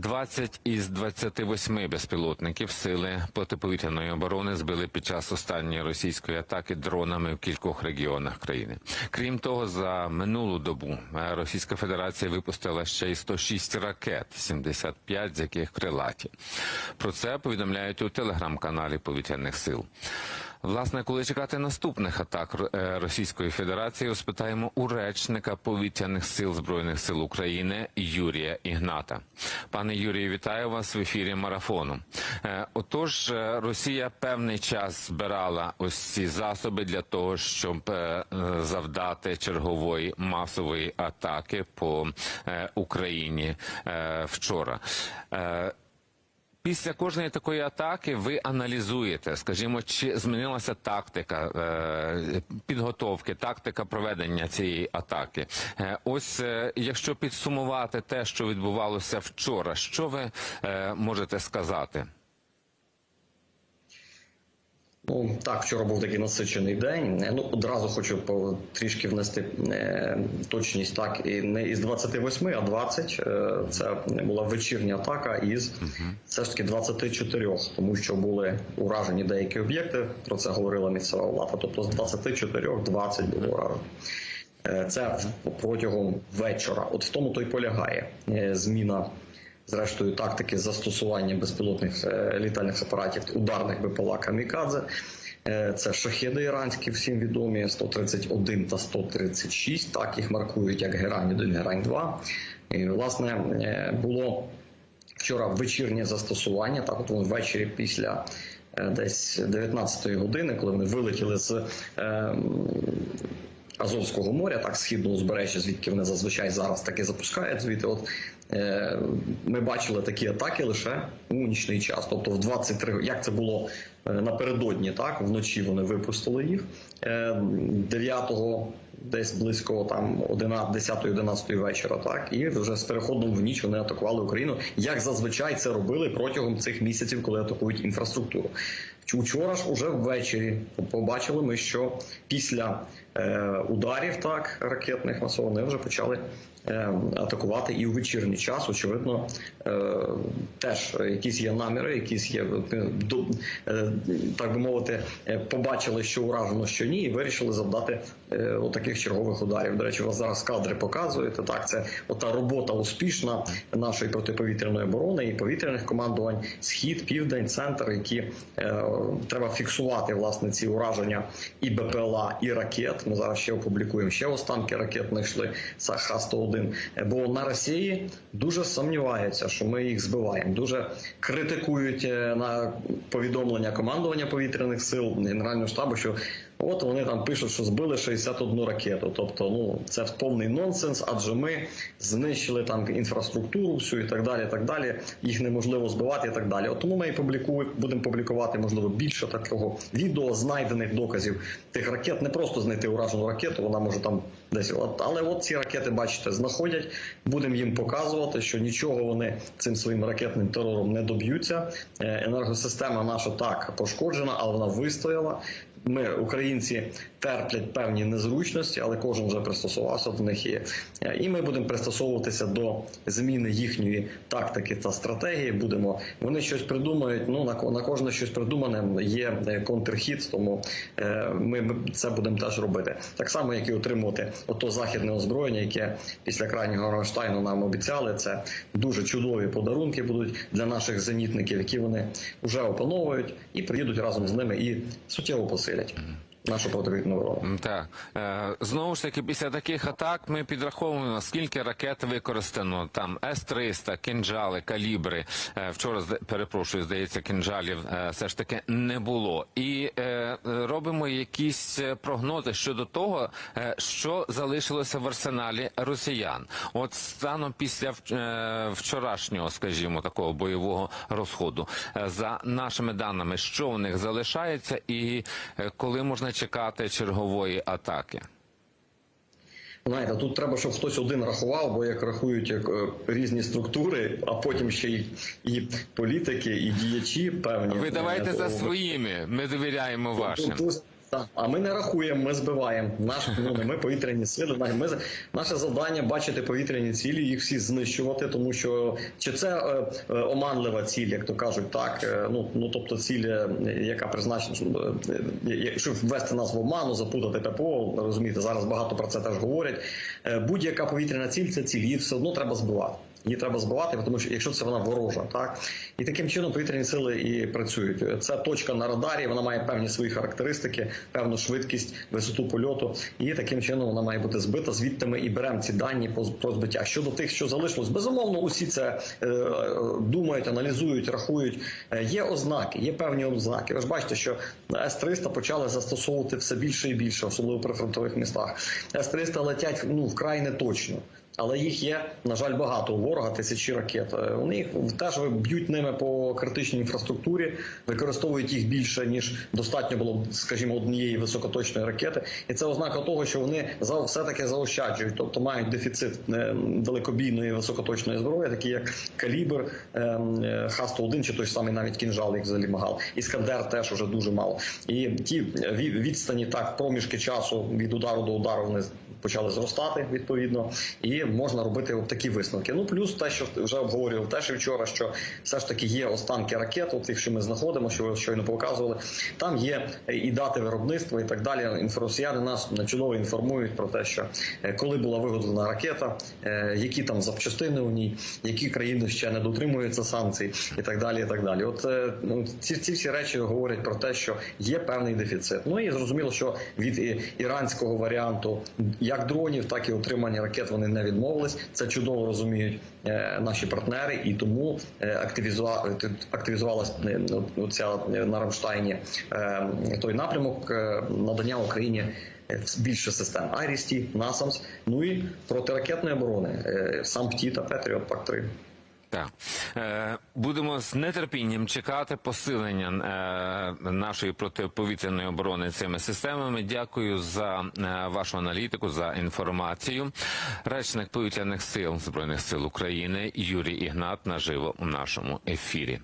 20 із 28 безпілотників сили протиповітряної оборони збили під час останньої російської атаки дронами в кількох регіонах країни. Крім того, за минулу добу е, Російська Федерація випустила ще й 106 ракет, 75 з яких крилаті. Про це повідомляють у телеграм-каналі повітряних сил. Власне, коли чекати наступних атак е, Російської Федерації, розпитаємо у речника повітряних сил збройних сил України Юрія Ігната. Пане Юрію, вітаю вас в ефірі марафону. Е, Отож, е, Росія певний час збирала ось ці засоби для того, щоб завдати чергової масової атаки по Україні вчора. Після кожної такої атаки ви аналізуєте, скажімо, чи змінилася тактика е, підготовки, тактика проведення цієї атаки. Е, ось е, якщо підсумувати те, що відбувалося вчора, що ви можете сказати? Ну так, вчора був такий насичений день. Е, Ну одразу хочу по трішки внести е, точність. Так і не із 28, а 20. Е, це була вечірня атака із все ж таки 24, тому що були уражені деякі об'єкти. Про це говорила місцева влада. Тобто з 24 20 було уражено. Це протягом вечора. От в тому то й полягає зміна. Зрештою, тактики застосування безпілотних е, літальних апаратів ударних БПЛА «Камікадзе». Е, Це шахеди іранські, всім відомі 131 та 136. Так їх маркують як Герань 1 Герань 2 І власне е, було вчора вечірнє застосування. Так, от ввечері після десь 19-ї години, коли вони вилетіли з. Азовського моря, так східного узбережжя, звідки вони зазвичай зараз таки запускають. Звідти, от е, ми бачили такі атаки лише у нічний час. Тобто, в 23, як це було е, напередодні, так вночі вони випустили їх. Е, 9-го десь близько там 10-11 вечора, так і вже з переходом в ніч вони атакували Україну, як зазвичай це робили протягом цих місяців, коли атакують інфраструктуру. Вчора ж уже ввечері побачили ми, що після е, ударів так ракетних масово вони вже почали е, атакувати і у вечірній час. Очевидно, е, теж якісь є наміри, якісь є так би мовити, побачили, що уражено, що ні, і вирішили завдати е, отаких чергових ударів. До речі, вас зараз кадри показуєте. Так, це ота робота успішна нашої протиповітряної оборони і повітряних командувань, схід, південь, центр, які е, треба фіксувати власне ці ураження і БПЛА, і ракет. Ми зараз ще опублікуємо ще останки ракет знайшли Х-101. Е, Бо на Росії дуже сумніваються, що ми їх збиваємо. Дуже критикують е, на повідомлення командування повітряних сил Генерального штабу, що от вони там пишуть, що збили 61 ракету. Тобто, ну це повний нонсенс, адже ми знищили там інфраструктуру, всю і так далі. так далі. Їх неможливо збивати і так далі. От тому ми і публікуємо, будемо публікувати можливо більше такого відео знайдених доказів тих ракет. Не просто знайти уражену ракету, вона може там десь. От, але от ці ракети, бачите, знаходять. Будемо їм показувати, що нічого вони цим своїм ракетним терором не доб'ються. Е, Енергосистема наша так пошкоджена, але вона вистояла. Ми, українці, терплять певні незручності, але кожен вже пристосувався до них. Е, І ми будемо пристосовуватися до зміни їхньої тактики та стратегії. Будемо вони щось придумають. Ну на на кожне щось придумане є контрхід, тому е, ми це будемо теж робити. Так само, як і отримувати ото західне озброєння, яке після крайнього Рамштайну нам обіцяли. Це дуже чудові подарунки будуть для наших зенітників, які вони вже опановують і приїдуть разом з ними і суттєво посилять 嗯 нашу противітну оборону. Так Е, знову ж таки, після таких атак ми підраховуємо, скільки ракет використано. Там С-300, кинджали, калібри. Е, Вчора перепрошую, здається, кинджалів е, все ж таки не було. І робимо якісь прогнози щодо того, що залишилося в арсеналі росіян. От станом після вчорашнього, скажімо, такого бойового розходу, за нашими даними, що у них залишається, і коли можна чекати чергової атаки. Знаєте, тут треба, щоб хтось один рахував, бо як рахують як, е, різні структури, а потім ще й і політики, і діячі певні. Ви давайте е, за своїми. Ми довіряємо вашим. А ми не рахуємо, ми збиваємо. Наш ну ми повітряні сили. Ми наше завдання бачити повітряні цілі, їх всі знищувати, тому що чи це е, е, оманлива ціль, як то кажуть, так е, ну ну тобто ціль, е, яка призначена, щоб, е, щоб ввести нас в оману, запутати ППО. Розумієте, зараз багато про це теж говорять. Е, Будь-яка повітряна ціль це ціль, її все одно треба збивати. Її треба збивати, тому що якщо це вона ворожа, так і таким чином повітряні сили і працюють. Це точка на радарі, вона має певні свої характеристики, певну швидкість, висоту польоту, і таким чином вона має бути збита. Звідти ми і беремо ці дані про збиття. Щодо тих, що залишилось, безумовно, усі це е, думають, аналізують, рахують. Е, є ознаки, є певні ознаки. Ви ж бачите, що С-300 почали застосовувати все більше і більше, особливо при фронтових містах. С-300 летять ну вкрай неточно. Але їх є, на жаль, багато у ворога, тисячі ракет. Е, Вони їх теж б'ють ними по критичній інфраструктурі, використовують їх більше ніж достатньо було, скажімо, однієї високоточної ракети. І це ознака того, що вони все таки заощаджують, тобто мають дефіцит е, далекобійної високоточної зброї, такі як калібр, е, е, Х-101 чи той самий навіть кінжал, як взагалі магал. Іскандер теж уже дуже мало. І ті ві- відстані так проміжки часу від удару до удару вони почали зростати відповідно, і можна робити такі висновки. Ну плюс те, що вже обговорював теж вчора, що все ж таки є останки ракет, от тих, що ми знаходимо, що ви щойно показували. Там є і дати виробництва, і так далі. Інфоросіяни нас чудово інформують про те, що е, коли була виготовлена ракета, е, які там запчастини у ній, які країни ще не дотримуються санкцій, і так далі. І так далі. От е, ну, ці, ці всі речі говорять про те, що є певний дефіцит. Ну і зрозуміло, що від іранського варіанту як дронів, так і отримання ракет вони не відмовились. Це чудово розуміють е, наші партнери, і тому е, активізувала активізувалась е, ну, ця на Рамштайні той напрямок надання Україні. Більше систем Айрісті, Насамс, ну і протиракетної оборони сам ПТІ та Петріот Пак 3 Так е, будемо з нетерпінням чекати посилення е, нашої протиповітряної оборони цими системами. Дякую за е, вашу аналітику, за інформацію. Речник повітряних сил збройних сил України Юрій Ігнат наживо у нашому ефірі.